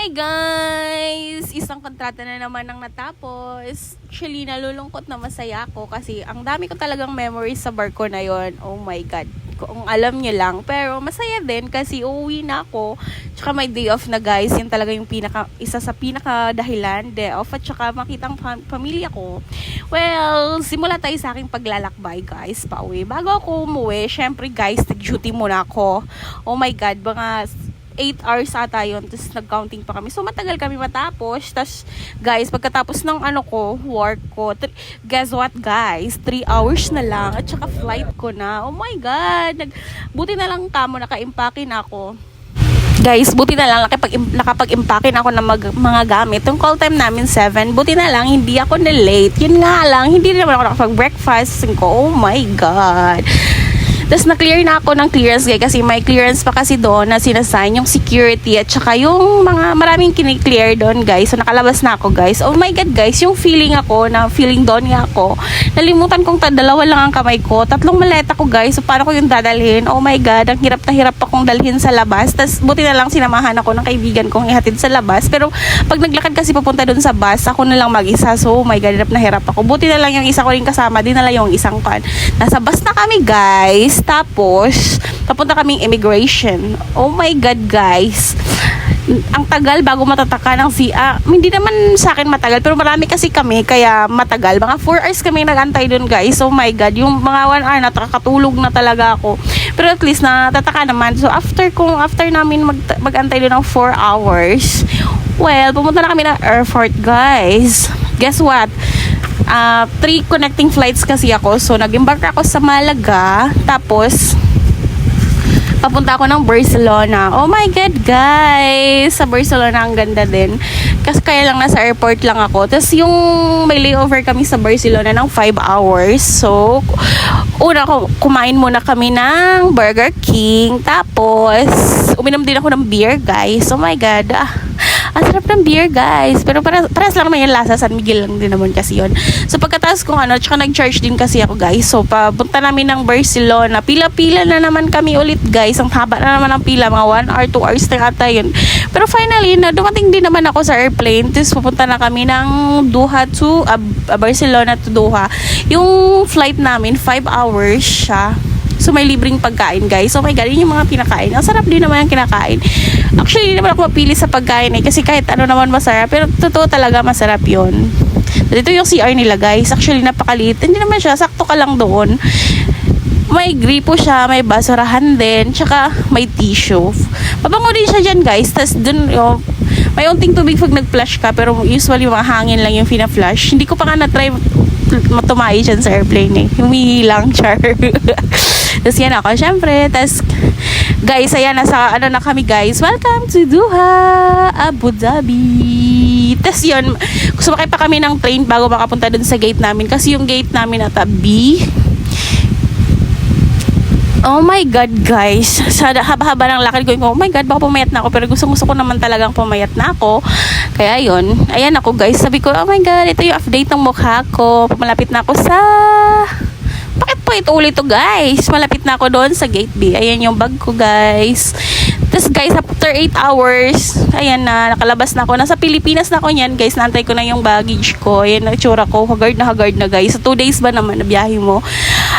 Hey guys! Isang kontrata na naman ang natapos. Actually, nalulungkot na masaya ako kasi ang dami ko talagang memories sa barko na yon. Oh my God. Kung alam niyo lang. Pero masaya din kasi uuwi na ako. Tsaka may day off na guys. Yan talaga yung pinaka, isa sa pinaka dahilan. Day off at tsaka makita ang pam- pamilya ko. Well, simula tayo sa aking paglalakbay guys. Pauwi. Bago ako umuwi, syempre guys, nag-duty muna ako. Oh my God, mga 8 hours ata yun. Tapos nag-counting pa kami. So, matagal kami matapos. Tapos, guys, pagkatapos ng ano ko, work ko, guess what, guys? 3 hours na lang. At saka flight ko na. Oh my God! Nag- buti na lang kamo, naka-impake na ako. Guys, buti na lang nakapag nakapag-impake na ako ng mag, mga gamit. Yung call time namin 7, buti na lang hindi ako na late. Yun nga lang, hindi naman ako nakapag-breakfast. Oh my God. Tapos na-clear na ako ng clearance guys kasi may clearance pa kasi doon na sinasign yung security at saka yung mga maraming kiniklear doon guys. So nakalabas na ako guys. Oh my god guys, yung feeling ako na feeling doon nga ako. Nalimutan kong dalawa lang ang kamay ko. Tatlong maleta ko guys. So paano ko yung dadalhin? Oh my god, ang hirap na hirap akong dalhin sa labas. Tapos buti na lang sinamahan ako ng kaibigan kong ihatid sa labas. Pero pag naglakad kasi papunta doon sa bus, ako na lang mag-isa. So oh my god, hirap na hirap ako. Buti na lang yung isa ko rin kasama, dinala yung isang kan. Nasa bus na kami guys. Tapos, papunta kaming immigration. Oh my God, guys. Ang tagal bago matataka ng si ah, hindi naman sa akin matagal pero marami kasi kami kaya matagal. Mga 4 hours kami nagantay doon guys. Oh my god yung mga 1 hour nakakatulog na talaga ako. Pero at least natataka naman. So after kung after namin mag, magantay doon ng 4 hours well pumunta na kami ng airport guys. Guess what uh, three connecting flights kasi ako. So, nag-embark ako sa Malaga. Tapos, papunta ako ng Barcelona. Oh my God, guys! Sa Barcelona, ang ganda din. Kasi kaya lang nasa airport lang ako. Tapos, yung may layover kami sa Barcelona ng 5 hours. So, una ko, kumain muna kami ng Burger King. Tapos, uminom din ako ng beer, guys. Oh my God. Ah, ang sarap ng beer, guys. Pero para, paras lang naman yung lasa. San Miguel lang din naman kasi yun. So, pagkatapos kong ano, tsaka nag-charge din kasi ako, guys. So, papunta namin ng Barcelona. Pila-pila na naman kami ulit, guys. Ang haba na naman ang pila. Mga 1 hour, 2 hours na ata yun. Pero finally, na dumating din naman ako sa airplane. Tapos, pupunta na kami ng Doha to, uh, Barcelona to Doha. Yung flight namin, 5 hours siya. So, may libreng pagkain, guys. Oh my God, yun yung mga pinakain. Ang sarap din naman yung kinakain. Actually, hindi naman ako mapili sa pagkain eh. Kasi kahit ano naman masarap. Pero totoo talaga masarap yun. Dito yung CR nila, guys. Actually, napakaliit. Hindi naman siya. Sakto ka lang doon. May gripo siya, may basurahan din, tsaka may tissue. Pabango din siya dyan, guys. Tapos dun, yung, may unting tubig pag nag-flush ka, pero usually mga hangin lang yung fina-flush. Hindi ko pa nga na-try matumayi dyan sa airplane eh. Humihi lang, char. Tapos yan ako, syempre. Tapos, guys, ayan, nasa, ano na kami, guys. Welcome to Doha, Abu Dhabi. Tapos yun, sumakay pa kami ng train bago makapunta dun sa gate namin. Kasi yung gate namin at B, Oh my God, guys. Sa haba-haba ng lakad ko, oh my God, baka pumayat na ako. Pero gusto-gusto ko naman talagang pumayat na ako. Kaya yun, ayan ako guys. Sabi ko, oh my God, ito yung update ng mukha ko. Malapit na ako sa... Bakit po ito ulit to guys? Malapit na ako doon sa gate B. Ayan yung bag ko guys. Tapos guys, after 8 hours, ayan na, nakalabas na ako. Nasa Pilipinas na ako niyan guys. Nantay ko na yung baggage ko. Ayan na itsura ko. Hagard na hagard na guys. So 2 days ba naman na biyahe mo?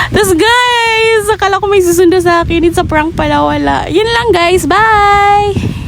Tapos guys, akala ko may susundo sa akin. It's a prank pala wala. Yun lang guys. Bye!